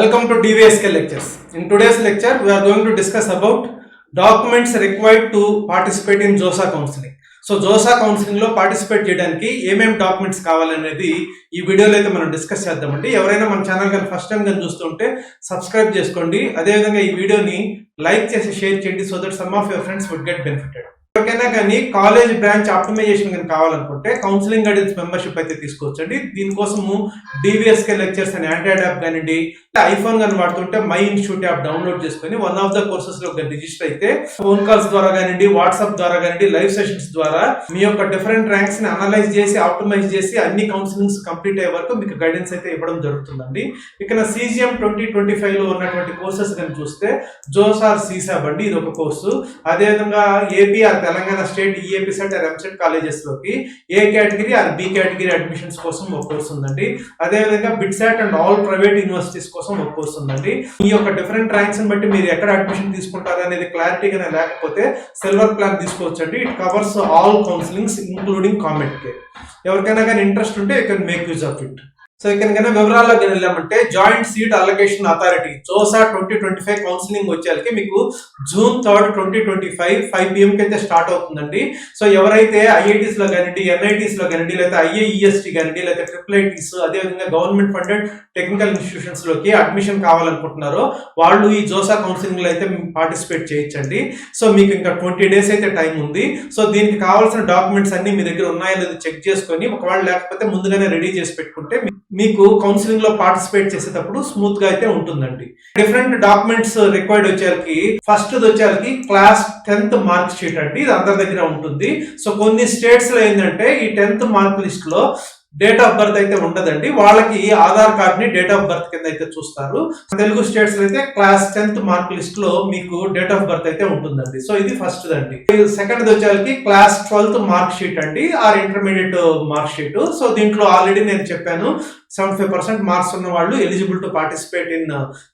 Welcome to DVSK lectures. In today's lecture, we are going to discuss about documents required to participate in JoSAA counselling so JoSAA కౌన్సిలింగ్లో participate చేయడానికి ఏమేమి documents కావాలనేది ఈ వీడియోలో అయితే మనం డిస్కస్ చేద్దామండి. ఎవరైనా మన ఛానల్ కానీ ఫస్ట్ టైం కానీ చూస్తుంటే సబ్స్క్రైబ్ చేసుకోండి. అదేవిధంగా ఈ వీడియోని లైక్ చేసి షేర్ చేయండి so that some of your friends would get benefited ఎవరికైనా కానీ కాలేజ్ బ్రాంచ్ ఆప్టిమైజేషన్ కానీ కావాలనుకుంటే కౌన్సిలింగ్ గైడెన్స్ మెంబర్షిప్ అయితే తీసుకోవచ్చండి దీనికోసము డివిఎస్కే లెక్చర్స్ అని ఆండ్రాయిడ్ యాప్ కానివ్వండి ఐఫోన్ కానీ వాడుతుంటే మై ఇన్స్టిట్యూట్ యాప్ డౌన్లోడ్ చేసుకొని వన్ ఆఫ్ ద కోర్సెస్లో రిజిస్టర్ అయితే ఫోన్ కాల్స్ ద్వారా కానివ్వండి వాట్సాప్ ద్వారా కానివ్వండి లైవ్ సెషన్స్ ద్వారా మీ యొక్క డిఫరెంట్ ర్యాంక్స్ని అనలైజ్ చేసి ఆప్టిమైజ్ చేసి అన్ని కౌన్సిలింగ్స్ కంప్లీట్ అయ్యే వరకు మీకు గైడెన్స్ అయితే ఇవ్వడం జరుగుతుందండి. ఇక్కడ సీజీఎం ట్వంటీ ట్వంటీ ఫైవ్లో ఉన్నటువంటి కోర్సెస్ కానీ చూస్తే జోసార్ సీసాబ్ అండి ఇది ఒక కోర్సు అదేవిధంగా AP or Telangana state EAPCET EAMCET కాలేజెస్లోకి A category and B category admissions కోసం ఒక కోర్స్ ఉందండి. అదేవిధంగా BITSAT and all private universities కోసం ఒక కోర్స్ ఉందండి. ఈ యొక్క డిఫరెంట్ ర్యాంక్స్ బట్టి మీరు ఎక్కడ అడ్మిషన్ తీసుకుంటారు అనేది క్లారిటీగా లేకపోతే సిల్వర్ ప్లాన్ తీసుకోవచ్చండి. It covers all counsellings including comment care. ఎవరికైనా కానీ ఇంట్రెస్ట్ ఉంటే you can make use of it. So ఇక్కడ కన్నా వివరాల్లోకి వెళ్ళామంటే joint seat allocation authority JoSAA twenty twenty five counselling వచ్చేసరికి మీకు June third twenty twenty five five పిఎంకి అయితే స్టార్ట్ అవుతుందండి. సో ఎవరైతే ఐఐటీస్లో కానివ్వండి ఎన్ఐటీస్లో కానివ్వండి లేకపోతే ఐఏఈఎస్టీ కానివ్వండి లేకపోతే ట్రిపుల్ ఐటీస్ అదేవిధంగా గవర్నమెంట్ ఫండెడ్ టెక్నికల్ ఇన్స్టిట్యూషన్స్లోకి అడ్మిషన్ కావాలనుకుంటున్నారో వాళ్ళు ఈ జోసా కౌన్సిలింగ్లో అయితే పార్టిసిపేట్ చేయొచ్చండి. సో మీకు ఇంకా ట్వంటీ డేస్ అయితే టైం ఉంది. సో దీనికి కావాల్సిన డాక్యుమెంట్స్ అన్ని మీ దగ్గర ఉన్నాయో లేదో చెక్ చేసుకొని ఒకవేళ లేకపోతే ముందుగానే రెడీ చేసి పెట్టుకుంటే మీ- మీకు కౌన్సిలింగ్లో పార్టిసిపేట్ చేసేటప్పుడు స్మూత్గా అయితే ఉంటుందండి. డిఫరెంట్ డాక్యుమెంట్స్ రిక్వైర్డ్ వచ్చేసరికి ఫస్ట్ వచ్చేసరికి క్లాస్ టెన్త్ మార్క్ షీట్ అండి. ఇది అందరి దగ్గర ఉంటుంది. సో కొన్ని స్టేట్స్లో ఏంటంటే ఈ టెన్త్ మార్క్ లిస్ట్లో డేట్ ఆఫ్ బర్త్ అయితే ఉండదండి. వాళ్ళకి ఆధార్ కార్డ్ని డేట్ ఆఫ్ బర్త్ కింద అయితే చూస్తారు. తెలుగు స్టేట్స్ అయితే క్లాస్ టెన్త్ మార్క్ లిస్ట్లో మీకు డేట్ ఆఫ్ బర్త్ అయితే ఉంటుందండి. సో ఇది ఫస్ట్ అండి సెకండ్ వచ్చేసరికి క్లాస్ ట్వెల్త్ మార్క్ షీట్ అండి. Or intermediate mark sheet so దీంట్లో ఆల్రెడీ నేను చెప్పాను. సెవెంటీ ఫైవ్ పర్సెంట్ మార్క్స్ ఉన్న వాళ్ళు eligible to participate in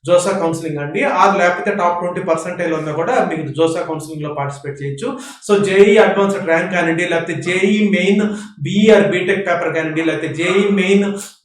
JoSAA counselling అండి. ఆర్ లేకపోతే టాప్ ట్వంటీ పర్సెంటేజ్ ఉన్నా కూడా మీకు జోసా కౌన్సిలింగ్లో పార్టిసిపేట్ చేయొచ్చు. సో జేఈ అడ్వాన్స్డ్ ర్యాంక్ కానివ్వండి లేకపోతే JEE main BE or BTech paper కానివ్వండి లేకపోతే JEE main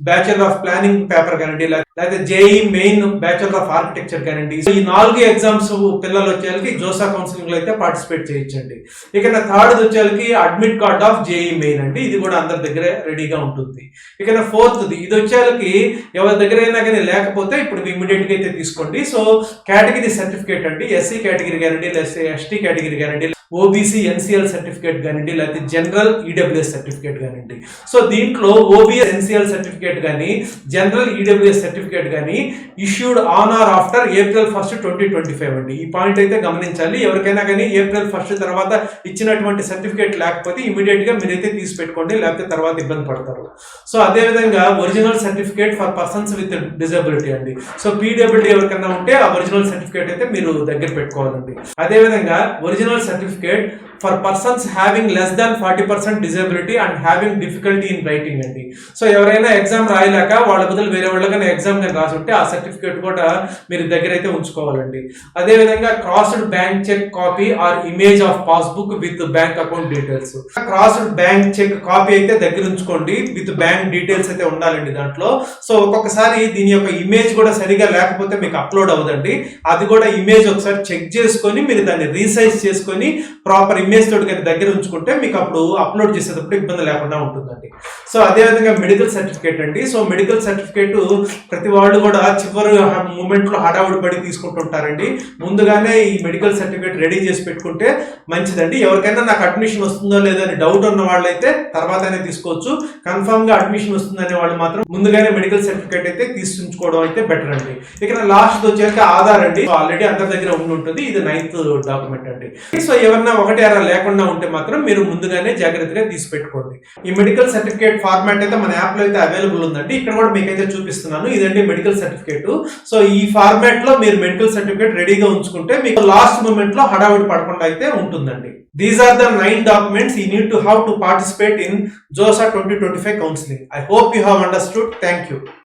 bachelor of planning paper కానివ్వండి లేకపోతే JEE main bachelor of architecture కానివ్వండి. సో ఈ నాలుగు ఎగ్జామ్స్ పిల్లలు వచ్చేసరికి జోసా కౌన్సిలింగ్లో అయితే పార్టిసిపేట్ చేయొచ్చండి. ఇక థర్డ్ వచ్చేసరికి admit card of JEE main అండి. ఇది కూడా అందరి దగ్గర రెడీగా ఉంటుంది. ఇక ఫోర్త్ ఇది వచ్చేసరికి ఎవరి దగ్గర అయినా కానీ లేకపోతే ఇప్పుడు ఇమీడియట్గా అయితే తీసుకోండి. సో కేటగిరీ సర్టిఫికేట్ అండి ఎస్సీ కేటగిరీ కానివ్వండి లేకపోతే ఎస్టీ కేటగిరీ కానివ్వండి ఓబీసీ ఎన్సీఎల్ సర్టిఫికేట్ కానివ్వండి లేకపోతే జనరల్ ఈడబ్ల్యూఎస్ సర్టిఫికేట్ కానివ్వండి. సో దీంట్లో ఓబీఎస్ ఎన్సీఎల్ సర్టిఫికేట్ కానీ జనరల్ ఈడబ్ల్యూఎస్ సర్టిఫికేట్ కానీ issued on or after April first twenty twenty five అండి. ఈ పాయింట్ అయితే గమనించాలి. ఎవరికైనా కానీ ఏప్రిల్ ఫస్ట్ తర్వాత ఇచ్చినటువంటి సర్టిఫికేట్ లేకపోతే ఇమీడియట్గా మీరైతే తీసి పెట్టుకోండి లేకపోతే తర్వాత ఇబ్బంది పడతారు. సో అదే విధంగా original certificate for persons with disability అండి. సో పీడబ్ల్యూడీ ఎవరికైనా ఉంటే ఆ ఒరిజినల్ సర్టిఫికేట్ అయితే మీరు దగ్గర పెట్టుకోవాలండి. అదే విధంగా original certificate Good. For persons having less than forty percent disability and having difficulty in writing అండి. సో ఎవరైనా ఎగ్జామ్ రాయలేక వాళ్ళ బదులు వేరే వాళ్ళకైనా ఎగ్జామ్ కానీ రాసి ఉంటే ఆ సర్టిఫికేట్ కూడా మీరు దగ్గర అయితే ఉంచుకోవాలండి అదేవిధంగా crossed bank cheque copy or image of passbook with bank account details crossed bank cheque copy అయితే దగ్గర ఉంచుకోండి. విత్ బ్యాంక్ డీటెయిల్స్ అయితే ఉండాలండి దాంట్లో. సో ఒక్కొక్కసారి దీని యొక్క ఇమేజ్ కూడా సరిగా లేకపోతే మీకు అప్లోడ్ అవ్వదండి. అది కూడా ఇమేజ్ ఒకసారి చెక్ చేసుకొని మీరు దాన్ని రీసైజ్ చేసుకొని ప్రాపర్ ఇమేజ్ తోటి కానీ దగ్గర ఉంచుకుంటే మీకు అప్పుడు అప్లోడ్ చేసేటప్పుడు ఇబ్బంది లేకుండా ఉంటుందండి. సో అదే విధంగా మెడికల్ సర్టిఫికేట్ అండి. సో మెడికల్ సర్టిఫికేట్ ప్రతి వాళ్ళు కూడా చివరి మూమెంట్లో హడావుడి పడి తీసుకుంటుంటారండి. ముందుగానే ఈ మెడికల్ సర్టిఫికేట్ రెడీ చేసి పెట్టుకుంటే మంచిదండి. ఎవరికైనా నాకు అడ్మిషన్ వస్తుందో లేదో అని డౌట్ ఉన్న వాళ్ళైతే తర్వాతనే తీసుకోవచ్చు. కన్ఫర్మ్గా అడ్మిషన్ వస్తుందనే వాళ్ళు మాత్రం ముందుగానే మెడికల్ సర్టిఫికేట్ అయితే తీసుకుంచుకోవడం అయితే బెటర్ అండి. ఇక్కడ లాస్ట్ వచ్చేసి ఆధార్ అండి. ఆల్రెడీ అందరి దగ్గర ఉండి ఉంటుంది. ఇది నైన్త్ డాక్యుమెంట్ అండి. సో ఎవరన్నా ఒకటి లేకుండా ఉంటే మాత్రం మీరు ముందుగానే జాగ్రత్తగా తీసి పెట్టుకోండి ఈ మెడికల్ సర్టిఫికేట్ ఫార్మాట్ అయితే మన యాప్లో అయితే అవైలబుల్ ఉందండి. ఇక్కడ కూడా మీకైతే చూపిస్తున్నాను. ఇదండి మెడికల్ సర్టిఫికేట్ సో ఈ ఫార్మాట్లో మీరు మెడికల్ సర్టిఫికేట్ రెడీగా ఉంచుకుంటే మీకు లాస్ట్ మూమెంట్లో హడావిడి పడకుండా అయితే ఉంటుందండి. These are the nine documents you need to have to participate in JoSAA twenty twenty five counselling I hope you have understood thank you